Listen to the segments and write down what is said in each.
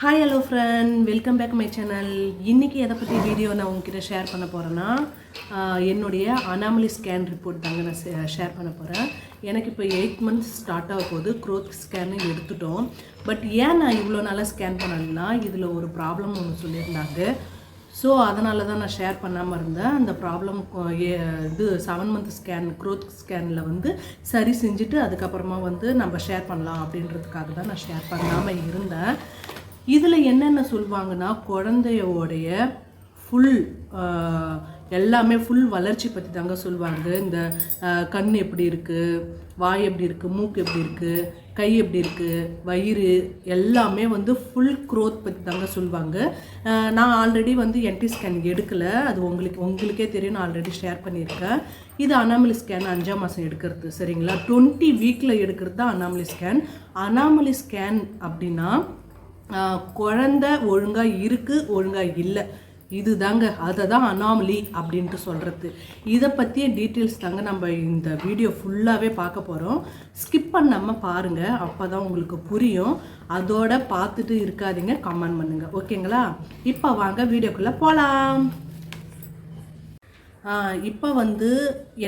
Hi hello friend welcome back my channel இன்றைக்கி எதை பற்றி வீடியோ நான் உங்ககிட்ட ஷேர் பண்ண போகிறேன்னா என்னுடைய அனாமலி ஸ்கேன் ரிப்போர்ட் தாங்க நான் ஷேர் பண்ண போகிறேன் எனக்கு இப்போ எயிட் மந்த்ஸ் ஸ்டார்ட் ஆக போகுது. க்ரோத் ஸ்கேனு எடுத்துட்டோம். பட் ஏன் நான் இவ்வளோ நாளாக ஸ்கேன் பண்ணலைன்னா இதில் ஒரு ப்ராப்ளம் ஒன்று சொல்லியிருந்தாங்க. ஸோ அதனால தான் நான் ஷேர் பண்ணாமல் இருந்தேன். அந்த ப்ராப்ளம் இது செவன் மந்த் ஸ்கேன் க்ரோத் ஸ்கேனில் வந்து சரி செஞ்சுட்டு அதுக்கப்புறமா வந்து நம்ம ஷேர் பண்ணலாம் அப்படின்றதுக்காக தான் நான் ஷேர் பண்ணாமல் இருந்தேன். இதில் என்னென்ன சொல்லுவாங்கன்னா குழந்தையோடைய ஃபுல் எல்லாமே ஃபுல் வளர்ச்சி பற்றி தாங்க சொல்லுவாங்க. இந்த கண் எப்படி இருக்குது வாய் எப்படி இருக்குது மூக்கு எப்படி இருக்குது கை எப்படி இருக்குது வயிறு எல்லாமே வந்து ஃபுல் க்ரோத் பற்றி தாங்க சொல்லுவாங்க. நான் ஆல்ரெடி வந்து என்டி ஸ்கேன் எடுக்கலை. அது உங்களுக்கு உங்களுக்கே தெரியும். நான் ஆல்ரெடி ஷேர் பண்ணியிருக்கேன். இது அனாமலி ஸ்கேன் அஞ்சாம் மாதம் எடுக்கிறது சரிங்களா? டுவெண்ட்டி வீக்கில் எடுக்கிறது தான் அனாமலி ஸ்கேன் அனாமலி ஸ்கேன் அப்படின்னா குழந்தை ஒழுங்காக இருக்குது ஒழுங்காக இல்லை. இதுதாங்க. அதை தான் அனாமலி அப்படின்ட்டு சொல்கிறது இதை பற்றிய டீட்டெயில்ஸ் தாங்க நம்ம இந்த வீடியோ ஃபுல்லாகவே பார்க்க போகிறோம் ஸ்கிப் பண்ணாமல் பாருங்கள் அப்போ தான் உங்களுக்கு புரியும். அதோட பார்த்துட்டு இருக்காதீங்க. கமெண்ட் பண்ணுங்கள் ஓகேங்களா இப்போ வாங்க வீடியோக்குள்ளே போகலாம் இப்போ வந்து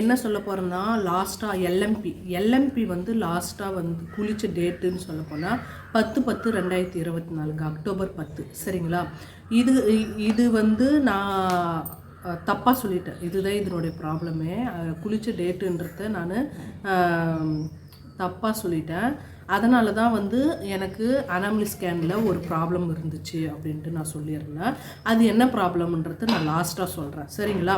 என்ன சொல்ல போகிறேன்னா லாஸ்ட்டாக எல்எம்பி எல்எம்பி வந்து லாஸ்ட்டாக வந்து குளிச்ச டேட்டுன்னு சொல்ல போனால் பத்து பத்து ரெண்டாயிரத்தி இருபத்தி நாலுங்க அக்டோபர் பத்து. சரிங்களா? இது இது வந்து நான் தப்பாக சொல்லிட்டேன். இதுதான் இதனுடைய ப்ராப்ளமே குளிச்ச டேட்டுன்றத நான் தப்பாக சொல்லிட்டேன். அதனால தான் வந்து எனக்கு அனாமலி ஸ்கேனில் ஒரு ப்ராப்ளம் இருந்துச்சு அப்படின்ட்டு நான் சொல்லியிருந்தேன் அது என்ன ப்ராப்ளம்ன்றது நான் லாஸ்ட்டாக சொல்கிறேன் சரிங்களா?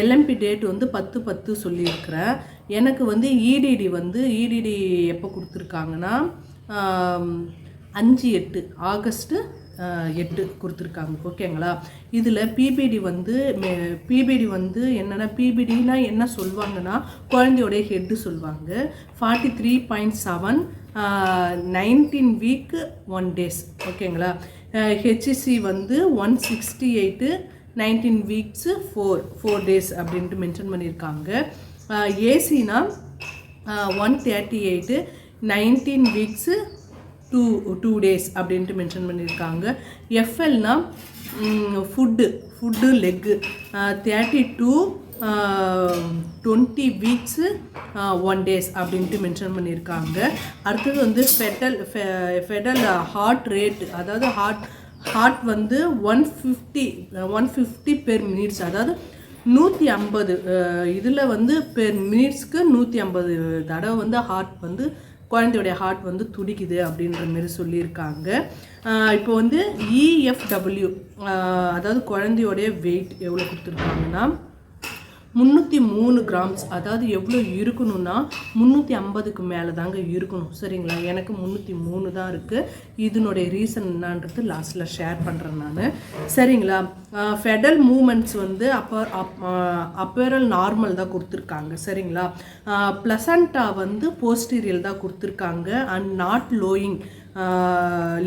எல்எம்பி டேட் வந்து பத்து பத்து சொல்லியிருக்கிறேன். எனக்கு வந்து இடிடி வந்து இடிடி எப்போ கொடுத்துருக்காங்கன்னா அஞ்சு எட்டு ஆகஸ்ட்டு எட்டு கொடுத்துருக்காங்க. ஓகேங்களா? இதில் பிபிடி வந்து பிபிடி வந்து என்னென்னா பிபிடினா என்ன சொல்லுவாங்கன்னா குழந்தையோடைய ஹெட்டு சொல்லுவாங்க forty three point seven nineteen week one days ஓகேங்களா? ஹெச்சிசி வந்து one sixty eight nineteen weeks four four days அப்படின்ட்டு மென்ஷன் பண்ணியிருக்காங்க. ஏசினா one thirty eight nineteen weeks two two days அப்படின்ட்டு மென்ஷன் பண்ணியிருக்காங்க. எஃப்எல்னா foot foot leg thirty two twenty weeks one days அப்படின்ட்டு mention பண்ணியிருக்காங்க. அடுத்தது வந்து ஃபெட்டல் ஃபெடல் ஹார்ட் ரேட் அதாவது heart heart வந்து one fifty one fifty per minutes அதாவது நூற்றி ஐம்பது இதில் வந்து பெர் மினிட்ஸ்க்கு நூற்றி ஐம்பது தடவை வந்து ஹார்ட் வந்து குழந்தையோடைய ஹார்ட் வந்து துடிக்குது அப்படின்ற மாதிரி சொல்லியிருக்காங்க. இப்போ வந்து இஎஃப்டபிள்யூ அதாவது குழந்தையோடைய வெயிட் எவ்வளோ கொடுத்துருக்காங்கன்னா முந்நூற்றி மூணு கிராம்ஸ் அதாவது எவ்வளோ இருக்கணும்னா முந்நூற்றி ஐம்பதுக்கு மேலே தாங்க இருக்கணும். சரிங்களா? எனக்கு முந்நூற்றி மூணு தான் இருக்குது இதனுடைய ரீசன் என்னான்றது லாஸ்ட்டில் ஷேர் பண்ணுறேன் நான். சரிங்களா? ஃபெடல் மூமெண்ட்ஸ் வந்து அப்போ அப்பேரல் நார்மல் தான் கொடுத்துருக்காங்க. சரிங்களா? ப்ளசண்டா வந்து போஸ்டீரியல் தான் கொடுத்துருக்காங்க. அண்ட் நாட் லோயிங்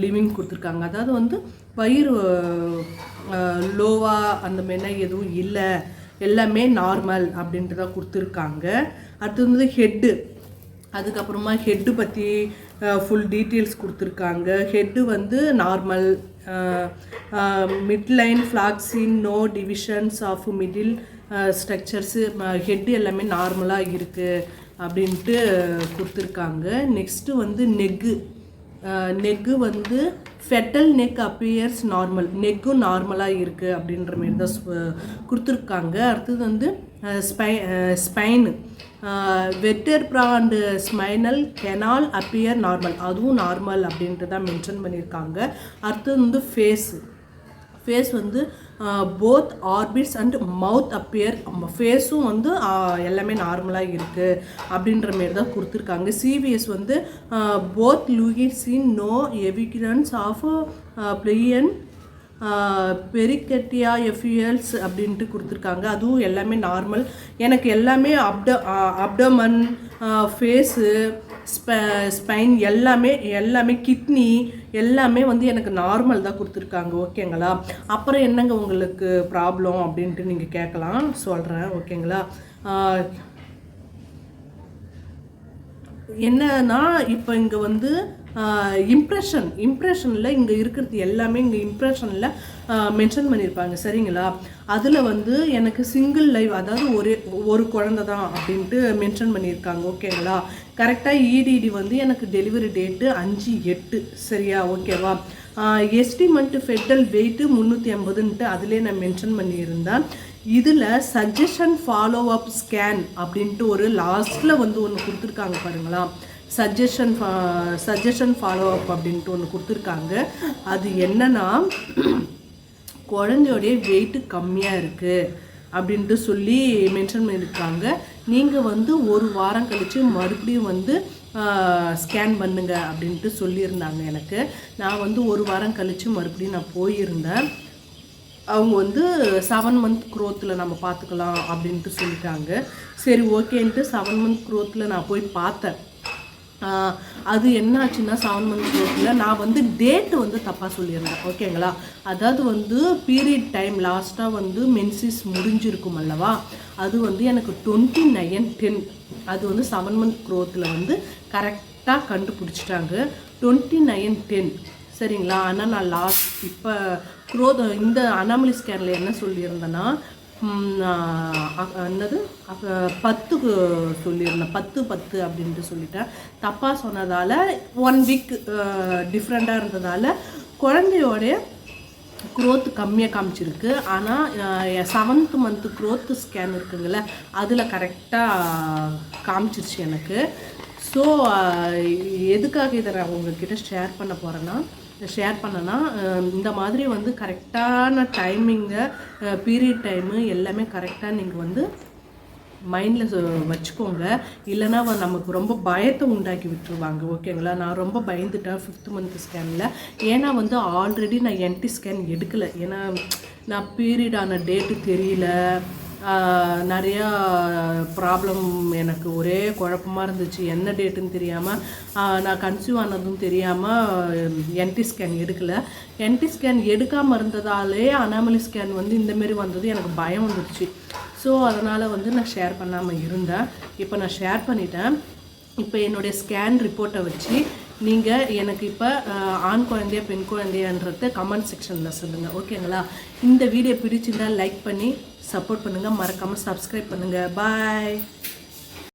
லிவிங் கொடுத்துருக்காங்க. அதாவது வந்து பயிர் லோவாக அந்த மாதிரிலாம் எதுவும் இல்லை. எல்லாமே நார்மல் அப்படின்ட்டு தான் கொடுத்துருக்காங்க. அடுத்து வந்து ஹெட்டு அதுக்கப்புறமா ஹெட்டு பற்றி ஃபுல் டீட்டெயில்ஸ் கொடுத்துருக்காங்க. ஹெட்டு வந்து normal midline ஃப்ளாக்ஸின் no divisions of middle structures head எல்லாமே நார்மலாக இருக்குது அப்படின்ட்டு கொடுத்துருக்காங்க. நெக்ஸ்ட்டு வந்து நெக்கு நெக்கு வந்து ஃபெட்டல் நெக் அப்பியர்ஸ் நார்மல் நெக்கும் நார்மலாக இருக்குது அப்படின்ற மாரி தான் கொடுத்துருக்காங்க. அடுத்தது வந்து ஸ்பை spine வெட்டர் brand spinal canal appear normal அதுவும் நார்மல் அப்படின்ட்டு தான் மென்ஷன் பண்ணியிருக்காங்க. அடுத்தது வந்து ஃபேஸு ஃபேஸ் வந்து both orbits and mouth appear ஃபேஸும் வந்து எல்லாமே நார்மலாக இருக்குது அப்படின்ற மாரி தான் கொடுத்துருக்காங்க. சிவிஎஸ் வந்து both லூகிஸ் in no evidence of pleural pericardial effusions அப்படின்ட்டு கொடுத்துருக்காங்க. அதுவும் எல்லாமே நார்மல் எனக்கு எல்லாமே அப்ட அப்டமன் ஃபேஸு ஸ்பைன் எல்லாமே எல்லாமே கிட்னி எல்லாமே வந்து எனக்கு நார்மல் தான் கொடுத்துருக்காங்க. ஓகேங்களா அப்புறம் என்னங்க உங்களுக்கு ப்ராப்ளம் அப்படின்ட்டு நீங்கள் கேட்கலாம். சொல்கிறேன் ஓகேங்களா என்னன்னா இப்போ இங்கே வந்து இம்ப்ரெஷன் இம்ப்ரெஷனில் இங்கே இருக்கிறது எல்லாமே இங்கே இம்ப்ரெஷனில் மென்ஷன் பண்ணியிருப்பாங்க சரிங்களா? அதில் வந்து எனக்கு சிங்கிள் லைவ் அதாவது ஒரே ஒரு குழந்த தான் அப்படின்ட்டு மென்ஷன் பண்ணியிருக்காங்க ஓகேங்களா? கரெக்டாக இடிடி வந்து எனக்கு டெலிவரி டேட்டு அஞ்சு எட்டு. சரியா? ஓகேவா? எஸ்டிமெண்ட்டு ஃபெட்டல் வெயிட்டு முந்நூற்றி ஐம்பதுன்ட்டு அதிலே நான் மென்ஷன் பண்ணியிருந்தேன். இதில் சஜஷன் ஃபாலோ அப் ஸ்கேன் அப்படின்ட்டு ஒரு லாஸ்ட்டில் வந்து ஒன்று கொடுத்துருக்காங்க பாருங்களா. சஜஷன் சஜஷன் ஃபாலோ அப் அப்படின்ட்டு ஒன்று கொடுத்துருக்காங்க. அது என்னன்னா குழந்தையோடைய வெயிட்டு கம்மியாக இருக்குது அப்படின்ட்டு சொல்லி மென்ஷன் பண்ணியிருக்காங்க. நீங்கள் வந்து ஒரு வாரம் கழித்து மறுபடியும் வந்து ஸ்கேன் பண்ணுங்க அப்படின்ட்டு சொல்லியிருந்தாங்க எனக்கு. நான் வந்து ஒரு வாரம் கழித்து மறுபடியும் நான் போயிருந்தேன். அவங்க வந்து செவன் மந்த் க்ரோத்தில் நம்ம பார்த்துக்கலாம் அப்படின்ட்டு சொல்லிட்டாங்க. சரி ஓகேன்ட்டு செவன் மந்த் க்ரோத்தில் நான் போய் பார்த்தேன். அது என்ன ஆச்சுன்னா செவன் மந்த் க்ரோத்தில் நான் வந்து டேட்டு வந்து தப்பாக சொல்லியிருந்தேன். ஓகேங்களா? அதாவது வந்து பீரியட் டைம் லாஸ்ட்டாக வந்து மென்சிஸ் முடிஞ்சிருக்கும் அல்லவா? அது வந்து எனக்கு டுவெண்ட்டி நைன் டென் அது வந்து செவன் மந்த் க்ரோத்தில் வந்து கரெக்டாக கண்டுபிடிச்சிட்டாங்க. டுவெண்ட்டி நைன் டென் சரிங்களா? ஆனால் நான் லாஸ்ட் இப்போ க்ரோத் இந்த அனாமலி ஸ்கேனில் என்ன சொல்லியிருந்தேன்னா என்னது? பத்துக்கு சொல்லியிருந்தேன். பத்து பத்து அப்படின்ட்டு சொல்லிட்டேன். தப்பாக சொன்னதால் ஒன் வீக் டிஃப்ரெண்ட்டாக இருந்ததால் குழந்தையோடைய க்ரோத் கம்மியாக காமிச்சிருக்கு. ஆனால் செவன்த் மந்த்து க்ரோத் ஸ்கேன் இருக்குங்கள்ல அதில் கரெக்டாக காமிச்சிருச்சு எனக்கு. ஸோ uh, எதுக்காக இதை நான் உங்ககிட்ட ஷேர் பண்ண போகிறேன்னா ஷேர் பண்ணனா um, இந்த மாதிரி வந்து கரெக்டான டைமிங்கை பீரியட் டைமு எல்லாமே கரெக்டாக நீங்கள் வந்து மைண்டில் வச்சுக்கோங்க. இல்லைன்னா நமக்கு ரொம்ப பயத்தை உண்டாக்கி விட்டுருவாங்க. ஓகேங்களா நான் ரொம்ப பயந்துட்டேன் ஃபிஃப்த் மந்த் ஸ்கேனில் ஏன்னா வந்து ஆல்ரெடி நான் என்டி ஸ்கேன் எடுக்கலை. ஏன்னா நான் பீரியடான டேட்டு தெரியல. நிறையா ப்ராப்ளம் எனக்கு ஒரே குழப்பமாக இருந்துச்சு. என்ன டேட்டுன்னு தெரியாமல் நான் கன்சியூவ் ஆனதும் தெரியாமல் என்டி ஸ்கேன் எடுக்கலை. என்டி ஸ்கேன் எடுக்காமல் இருந்ததாலே அனாமலி ஸ்கேன் வந்து இந்தமாரி வந்தது எனக்கு பயம் வந்துடுச்சு ஸோ அதனால் வந்து நான் ஷேர் பண்ணாமல் இருந்தேன். இப்போ நான் ஷேர் பண்ணிட்டேன். இப்போ என்னுடைய ஸ்கேன் ரிப்போர்ட்டை வச்சு நீங்கள் எனக்கு இப்போ ஆண் குழந்தைய பெண் குழந்தையன்றது கமெண்ட் செக்ஷனில் சொல்லுங்கள் ஓகேங்களா இந்த வீடியோ பிடிச்சிருந்தால் லைக் பண்ணி சப்போர்ட் பண்ணுங்கள் மறக்காமல் சப்ஸ்கிரைப் பண்ணுங்கள் பாய்